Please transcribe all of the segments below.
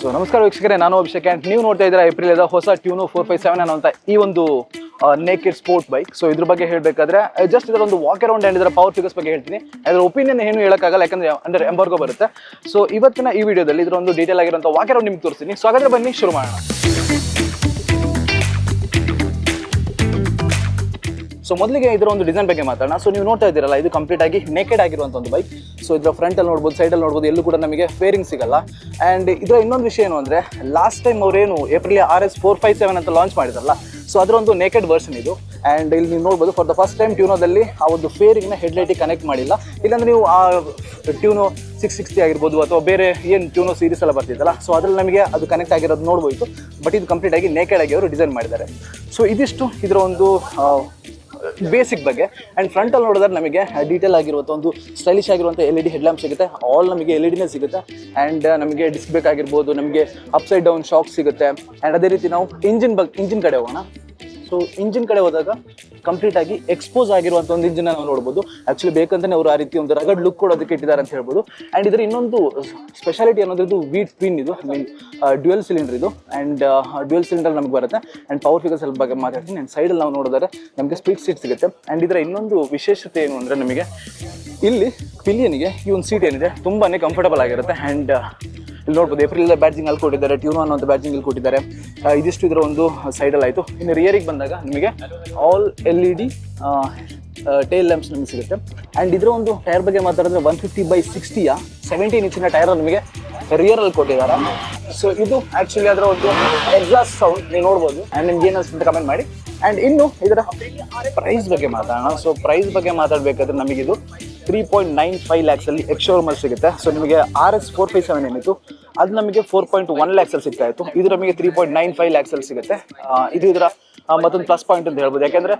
So ನಮಸ್ಕಾರ ವೀಕ್ಷಕರೇ, ನಾನು ಅಭಿಷೇಕ್ ಆ್ಯಂಡ್ ನೀವು ನೋಡ್ತಾ ಇದ್ದೀರಾ ಏಪ್ರಿಲ್ ಹೊಸ ಟ್ಯೂನು ಫೋರ್ ಫೈವ್ ಸೆವೆನ್ ಅನ್ನೋಂಥ ಈ ಒಂದು ನೇಕೆಡ್ ಸ್ಪೋರ್ಟ್ ಬೈಕ್ ಸೊ ಇದ್ರ ಬಗ್ಗೆ ಹೇಳಬೇಕಾದ್ರೆ ಜಸ್ಟ್ ಇದರ ಒಂದು ವಾಕ್ ಅರೌಂಡ್ ಆ್ಯಂಡ್ ಇದರ ಪವರ್ ಫಿಗರ್ಸ್ ಬಗ್ಗೆ ಹೇಳ್ತೀನಿ. ಅದರ ಒಪಿನಿಯನ್ ಏನು ಹೇಳೋಕ್ಕಾಗಲ್ಲ, ಯಾಕಂದ್ರೆ, ಅಂದರೆ ಎಂಬರ್ಗೋ ಬರುತ್ತೆ. ಸೊ ಇವತ್ತಿನ ಈ ವಿಡಿಯೋದಲ್ಲಿ ಇದರ ಒಂದು ಡೀಟೇಲ್ ಆಗಿರುವಂಥ ವಾಕ್ ಅರೌಂಡ್ ನಿಮ್ಗೆ ತೋರಿಸ್ತೀನಿ. ಸೊ ಹಾಗಾದ್ರೆ ಬನ್ನಿ, ಶುರು ಮಾಡೋಣ. ಸೊ ಮೊದಲಿಗೆ ಇದರ ಒಂದು ಡಿಸೈನ್ ಬಗ್ಗೆ ಮಾತಾಡೋಣ. ಸೊ ನೀವು ನೋಡ್ತಾ ಇದ್ದೀರಲ್ಲ, ಇದು ಕಂಪ್ಲೀಟ್ ಆಗಿ ನೇಕೆಡ್ ಆಗಿರುವಂಥ ಒಂದು ಬೈಕ್ ಸೊ ಇದರ ಫ್ರಂಟ್ ಅಲ್ಲಿ ನೋಡ್ಬೋದು ಅಲ್ಲಿ ನೋಡ್ಬೋದು, ಎಲ್ಲೂ ಕೂಡ ನಮಗೆ ಫೇರಿಂಗ್ ಸಿಗಲ್ಲ. ಅಂಡ್ ಇದರ ಇನ್ನೊಂದು ವಿಷಯ ಏನು ಅಂದ್ರೆ ಲಾಸ್ಟ್ ಟೈಮ್ ಅವರೇನು Aprilia R S four five seven ಅಂತ ಲಾಂಚ್ ಮಾಡಿದ್ರಲ್ಲ ಸೊ ಅದರ ಒಂದು ನೇಕೆಡ್ ವರ್ಷನ್ ಇದು. ಅಂಡ್ ಇಲ್ಲಿ ನೀವು ನೋಡ್ಬೋದು ಫಾರ್ ದ ಫಸ್ಟ್ ಟೈಮ್ ಟ್ಯೂನೋದಲ್ಲಿ ಆ ಒಂದು ಫೇರಿಂಗ್ನ ಹೆಡ್ಲೈಟಿಗೆ ಕನೆಕ್ಟ್ ಮಾಡಿಲ್ಲ. ಇಲ್ಲಾಂದ್ರೆ ನೀವು ಆ ಟ್ಯೂನೋ ಸಿಕ್ಸ್ ಸಿಕ್ಸ್ಟಿ ಆಗಿರ್ಬೋದು ಅಥವಾ ಬೇರೆ ಏನು ಟ್ಯೂನೋ ಸೀರೀಸ್ ಎಲ್ಲ ಬರ್ತಿದ್ದಲ್ಲ ಸೊ ಅದ್ರಲ್ಲಿ ನಮಗೆ ಅದು ಕನೆಕ್ಟ್ ಆಗಿರೋದು ನೋಡ್ಬೋದು ಬಟ್ ಇದು ಕಂಪ್ಲೀಟ್ ಆಗಿ ನೇಕೆಡ್ ಆಗಿ ಅವರು ಡಿಸೈನ್ ಮಾಡಿದ್ದಾರೆ. ಸೊ ಇದಿಷ್ಟು ಇದರ ಒಂದು ಬೇಸಿಕ್ ಬಗ್ಗೆ. ಆ್ಯಂಡ್ ಫ್ರಂಟಲ್ಲಿ ನೋಡಿದ್ರೆ ನಮಗೆ ಡೀಟೇಲ್ ಆಗಿರುವಂಥ ಒಂದು ಸ್ಟೈಲಿಶ್ ಆಗಿರುವಂಥ ಎಲ್ ಇ ಡಿ ಹೆಡ್ಲ್ಯಾಂಪ್ ಸಿಗುತ್ತೆ. ಆಲ್ ನಮಗೆ ಎಲ್ ಇ ಡಿನೇ ಸಿಗುತ್ತೆ ಆ್ಯಂಡ್ ನಮಗೆ ಡಿಸ್ಕ್ ಬೇಕಾಗಿರ್ಬೋದು, ನಮಗೆ ಅಪ್ಸೈಡ್ ಡೌನ್ ಶಾಕ್ ಸಿಗುತ್ತೆ. ಆ್ಯಂಡ್ ಅದೇ ರೀತಿ ನಾವು ಇಂಜಿನ್ ಬಗ್ಗೆ ಇಂಜಿನ್ ಕಡೆ ಹೋಗೋಣ. ಸೊ ಇಂಜಿನ್ ಕಡೆ ಹೋದಾಗ ಕಂಪ್ಲೀಟ್ ಆಗಿ ಎಕ್ಸ್ಪೋಸ್ ಆಗಿರುವಂತ ಒಂದು ಇಂಜಿನ್ ನಾವು ನೋಡಬಹುದು ಆಕ್ಚುಲಿ ಬೇಕಂತಾನೆ ಅವರು ಆ ರೀತಿ ಒಂದು ರಗಡ್ ಲುಕ್ ಕೊಡೋದಕ್ಕೆ ಇಟ್ಟಿದ್ದಾರೆ ಅಂತ ಹೇಳ್ಬೋದು. ಅಂಡ್ ಇದರ ಇನ್ನೊಂದು ಸ್ಪೆಷಾಲಿಟಿ ಅನ್ನೋದು ಇದು ವೀಟ್ ಪಿನ್ ಇದು ಐ ಮೀನ್ ಡ್ಯುಯಲ್ ಸಿಲಿಂಡರ್ ಇದು. ಅಂಡ್ ಡ್ಯುಯಲ್ ಸಿಲಿಂಡರ್ ನಮಗೆ ಬರುತ್ತೆ. ಅಂಡ್ ಪವರ್ ಫಿಗರ್ಸ್ ಸ್ವಲ್ಪ ಬಗ್ಗೆ ಮಾತಾಡ್ತೀನಿ. ಆ್ಯಂಡ್ ಸೈಡಲ್ಲಿ ನಾವು ನೋಡಿದ್ರೆ ನಮಗೆ ಸ್ಪೀಡ್ ಸೀಟ್ ಸಿಗುತ್ತೆ. ಆ್ಯಂಡ್ ಇದರ ಇನ್ನೊಂದು ವಿಶೇಷತೆ ಏನು ಅಂದರೆ ನಮಗೆ ಇಲ್ಲಿ ಪಿಲಿಯನಿಗೆ ಈ ಒಂದು ಸೀಟ್ ಏನಿದೆ ತುಂಬಾ ಕಂಫರ್ಟಬಲ್ ಆಗಿರುತ್ತೆ. ಆ್ಯಂಡ್ ಇಲ್ಲಿ ನೋಡ್ಬೋದು ಏಪ್ರಿಲ್ ಬ್ಯಾಟಿಂಗ್ ಅಲ್ಲಿ ಕೊಟ್ಟಿದ್ದಾರೆ ಟ್ಯೂನೋ ಅನ್ನೋ ಬ್ಯಾಟಿಂಗ್ ಇಲ್ಲಿ ಕೊಟ್ಟಿದ್ದಾರೆ. ಇದಿಷ್ಟು ಇದರ ಒಂದು ಸೈಡಲ್ಲಿ ಆಯಿತು. ಇನ್ನು ರಿಯರಿಗೆ ಬಂದಾಗ ನಿಮಗೆ all L E D tail lamps ನಿಮಗೆ ಸಿಗುತ್ತೆ. ಆ್ಯಂಡ್ ಇದರ ಒಂದು ಟೈರ್ ಬಗ್ಗೆ ಮಾತಾಡಿದ್ರೆ ಒನ್ ಫಿಫ್ಟಿ ಬೈ ಸಿಕ್ಸ್ಟಿಯ ಸೆವೆಂಟೀನ್ ಇಂಚಿನ ಟೈರ್ ನಿಮಗೆ ರಿಯರ್ ಅಲ್ಲಿ ಕೊಟ್ಟಿದ್ದಾರೆ. ಸೊ ಇದು ಆಕ್ಚುಲಿ ಅದರ ಒಂದು ಎಕ್ಸಾಸ್ಟ್ ಸೌಂಡ್ ನೀವು ನೋಡ್ಬೋದು. ಆ್ಯಂಡ್ ನಿಮ್ಗೆ ಏನು ಅಂತ ಕಮೆಂಟ್ ಮಾಡಿ. ಆ್ಯಂಡ್ ಇನ್ನು ಇದರ ಪ್ರೈಸ್ ಬಗ್ಗೆ ಮಾತಾಡೋಣ. ಸೊ ಪ್ರೈಸ್ ಬಗ್ಗೆ ಮಾತಾಡಬೇಕಾದ್ರೆ ನಮಗಿದು ತ್ರೀ ಪಾಯಿಂಟ್ ನೈನ್ ಫೈವ್ ಲ್ಯಾಕ್ಸಲ್ಲಿ ಎಕ್ಶೋರೂಮಲ್ಲಿ ಸಿಗುತ್ತೆ. ಸೊ ನಿಮಗೆ R S four five seven ಏನಿತ್ತು? ಅದು ನಮಗೆ ಫೋರ್ ಪಾಯಿಂಟ್ ಒನ್ ಲ್ಯಾಕ್ಸಲ್ಲಿ ಸಿಗ್ತಾ ಇತ್ತು. ಇದು ನಮಗೆ ತ್ರೀ ಪಾಯಿಂಟ್ ನೈನ್ ಫೈವ್ ಲ್ಯಾಕ್ಸಲ್ಲಿ ಸಿಗುತ್ತೆ. ಇದು ಇದರ ಮತ್ತೊಂದು ಪ್ಲಸ್ ಪಾಯಿಂಟ್ ಅಂತ ಹೇಳ್ಬೋದು. ಯಾಕೆಂದರೆ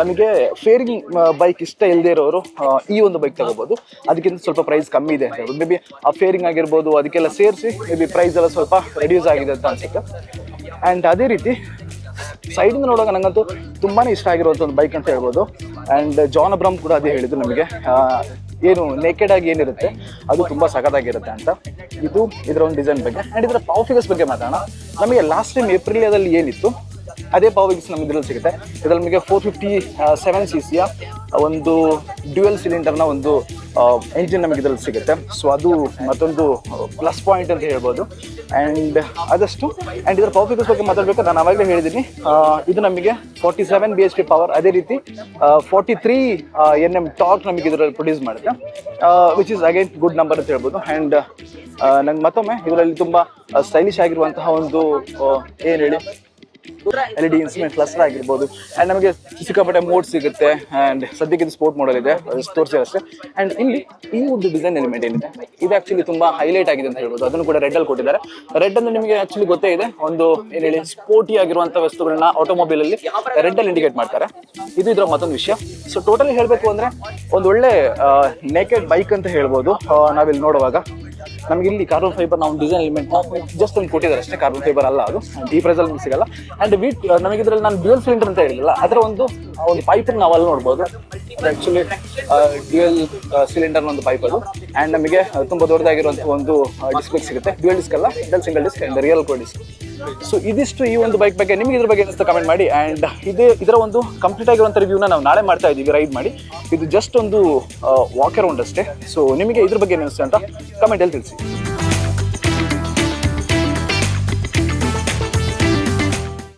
ನಮಗೆ ಫೇರಿಂಗ್ ಬೈಕ್ ಇಷ್ಟ ಇಲ್ಲದೆ ಇರೋರು ಈ ಒಂದು ಬೈಕ್ ತಗೋಬಹುದು ಅದಕ್ಕಿಂತ ಸ್ವಲ್ಪ ಪ್ರೈಸ್ ಕಮ್ಮಿ ಇದೆ ಅಂತ ಹೇಳ್ಬೋದು. ಮೇ ಬಿ ಆ ಫೇರಿಂಗ್ ಆಗಿರ್ಬೋದು, ಅದಕ್ಕೆಲ್ಲ ಸೇರಿಸಿ ಮೇ ಬಿ ಪ್ರೈಸ್ ಎಲ್ಲ ಸ್ವಲ್ಪ ರೆಡ್ಯೂಸ್ ಆಗಿದೆ ಅಂತ ಅನ್ಸುತ್ತೆ. ಆ್ಯಂಡ್ ಅದೇ ರೀತಿ ಸೈಡಿಂದ ನೋಡುವಾಗ ನನಗಂತೂ ತುಂಬಾ ಇಷ್ಟ ಆಗಿರುವಂಥ ಒಂದು ಬೈಕ್ ಅಂತ ಹೇಳ್ಬೋದು. ಆ್ಯಂಡ್ ಜಾನ್ ಅಬ್ರಾಮ್ ಕೂಡ ಅದೇ ಹೇಳಿದ್ರು ನಮಗೆ. ಏನು ನೇಕೆಡ್ ಆಗಿ ಏನಿರುತ್ತೆ? ಅದು ತುಂಬಾ ಸಖತ್ತಾಗಿರುತ್ತೆ ಅಂತ. ಇದು ಇದರ ಒಂದು ಡಿಸೈನ್ ಬಗ್ಗೆ. ಆ್ಯಂಡ್ ಇದರ ಪಾವ್ ಫಿಗರ್ಸ್ ಬಗ್ಗೆ ಮಾತಾಡೋಣ. ನಮಗೆ ಲಾಸ್ಟ್ ಟೈಮ್ ಏಪ್ರಿಲ್ ಏನಿತ್ತು? ಅದೇ ಪವರ್ ಫಿಗರ್ಸ್ ನಮ್ಮ ಇದರಲ್ಲಿ ಸಿಗುತ್ತೆ. ಇದರಲ್ಲಿ ನಮಗೆ ಫೋರ್ ಫಿಫ್ಟಿ ಸೆವೆನ್ ಸಿ ಸಿಯ ಒಂದು ಡ್ಯುಯಲ್ ಸಿಲಿಂಡರ್ನ ಒಂದು ಎಂಜಿನ್ ನಮಗೆ ಇದರಲ್ಲಿ ಸಿಗುತ್ತೆ. ಸೊ ಅದು ಮತ್ತೊಂದು ಪ್ಲಸ್ ಪಾಯಿಂಟ್ ಅಂತ ಹೇಳ್ಬೋದು. ಆ್ಯಂಡ್ ಆದಷ್ಟು ಆ್ಯಂಡ್ ಇದರ ಪವರ್ ಫಿಕ್ಸ್ ಬಗ್ಗೆ ಮಾತಾಡಬೇಕು ನಾನು ಅವಾಗಲೇ ಹೇಳಿದ್ದೀನಿ. ಇದು ನಮಗೆ forty seven B H P power ಅದೇ ರೀತಿ forty three N M torque ನಮಗೆ ಇದರಲ್ಲಿ ಪ್ರೊಡ್ಯೂಸ್ ಮಾಡುತ್ತೆ. Which is again good number ಅಂತ ಹೇಳ್ಬೋದು. ಆ್ಯಂಡ್ ನಂಗೆ ಮತ್ತೊಮ್ಮೆ ಇದರಲ್ಲಿ ತುಂಬ ಸ್ಟೈಲಿಶ್ ಆಗಿರುವಂತಹ ಒಂದು ಏನು ಹೇಳಿ? ಎಲ್ ಡಿ ಇನ್ಸ್ಟ್ರೂಮೆಂಟ್ ಕ್ಲಸ್ಟರ್ ಆಗಿರ್ಬೋದು. ಆ್ಯಂಡ್ ನಮಗೆ ಸಿಕ್ಕಾಪಟ್ಟೆ ಮೋಡ್ ಸಿಗುತ್ತೆ. ಆ್ಯಂಡ್ ಸದ್ಯಕ್ಕೆ ಇದು ಸ್ಪೋರ್ಟ್ ಮಾಡಲ್ ಇದೆ. ತೋರಿಸಿ ಅಷ್ಟೇ. ಆ್ಯಂಡ್ ಇಲ್ಲಿ ಈ ಒಂದು ಡಿಸೈನ್ ಎಲಿಮೆಂಟ್ ಏನಿದೆ ಇದು. ಆ್ಯಕ್ಚುಲಿ ತುಂಬ ಹೈಲೈಟ್ ಆಗಿದೆ ಅಂತ ಹೇಳ್ಬೋದು. ಅದನ್ನು ಕೂಡ ರೆಡ್ ಅಲ್ಲಿ ಕೊಟ್ಟಿದ್ದಾರೆ. ರೆಡ್ ಅಂದ್ರೆ ನಿಮಗೆ ಆ್ಯಕ್ಚುಲಿ ಗೊತ್ತೇ ಇದೆ. ಒಂದು ಏನು ಹೇಳಿ ಸ್ಪೋರ್ಟಿ ಆಗಿರುವಂಥ ವಸ್ತುಗಳನ್ನ ಆಟೋಮೊಬೈಲ್ ಅಲ್ಲಿ ರೆಡ್ ಅಲ್ಲಿ ಇಂಡಿಕೇಟ್ ಮಾಡ್ತಾರೆ. ಇದು ಇದರ ಮತ್ತೊಂದು ವಿಷಯ. ಸೊ ಟೋಟಲಿ ಹೇಳಬೇಕು ಅಂದ್ರೆ ಒಂದು ಒಳ್ಳೆ ನೇಕೆಡ್ ಬೈಕ್ ಅಂತ ಹೇಳ್ಬೋದು. ನಾವಿಲ್ಲಿ ನೋಡುವಾಗ. ನಮ್ಗೆ ಇಲ್ಲಿ ಕಾರ್ಬನ್ ಫೈಬರ್ ನಾವು ಡಿಸೈನ್ ಎಲಿಮೆಂಟ್ ಜಸ್ಟ್ ಒಂದು ಕೊಟ್ಟಿದ್ದಾರೆ ಅಷ್ಟೇ ಕಾರ್ಬನ್ ಫೈಬರ್ ಅಲ್ಲ ಅದು. ಈ ಪ್ರೈಸ್ ಅಲ್ಲಿ ಸಿಗಲ್ಲ. ಅಂಡ್ ವೀಟ್ ನಮಗೆ ಇದರಲ್ಲಿ ನಾನು ಡ್ಯೂಯಲ್ ಸಿಲಿಂಡರ್ ಅಂತ ಹೇಳಿಲ್ಲ ಅದರ ಒಂದು ಒಂದು ಪೈಪ್ ನಾವು ಅಲ್ಲಿ ನೋಡ್ಬೋದು. ಆಕ್ಚುಲಿ ಡ್ಯೂಯಲ್ ಸಿಲಿಂಡರ್ ಒಂದು ಪೈಪ್ ಅದು. ಅಂಡ್ ನಮಗೆ ತುಂಬಾ ದೊಡ್ಡದಾಗಿರುವಂತಹ ಒಂದು ಡಿಸ್ಕ್ ಸಿಗುತ್ತೆ. ಡ್ಯೂಯಲ್ ಡಿಸ್ಕ್ ಅಲ್ಲ dual single disc and rear co disc so ಇದಿಷ್ಟು ಈ ಒಂದು ಬೈಕ್ ಬಗ್ಗೆ ನಿಮಗೆ ಇದ್ರ ಬಗ್ಗೆ ಅನಿಸ್ತು ಕಮೆಂಟ್ ಮಾಡಿ. ಅಂಡ್ ಇದೇ, ಇದರ ಒಂದು ಕಂಪ್ಲೀಟ್ ಆಗಿರುವಂಥ ರಿವ್ಯೂನ ನಾವು ನಾಳೆ ಮಾಡ್ತಾ ಇದ್ದೀವಿ ರೈಡ್ ಮಾಡಿ. ಇದು ಜಸ್ಟ್ ಒಂದು ವಾಕ್ ಅರೌಂಡ್ ಅಷ್ಟೇ. ಸೊ ನಿಮಗೆ ಇದ್ರ ಬಗ್ಗೆ ಅನಿಸ್ತು ಅಂತ ಕಮೆಂಟಲ್ಲಿ ತಿಳಿಸಿ.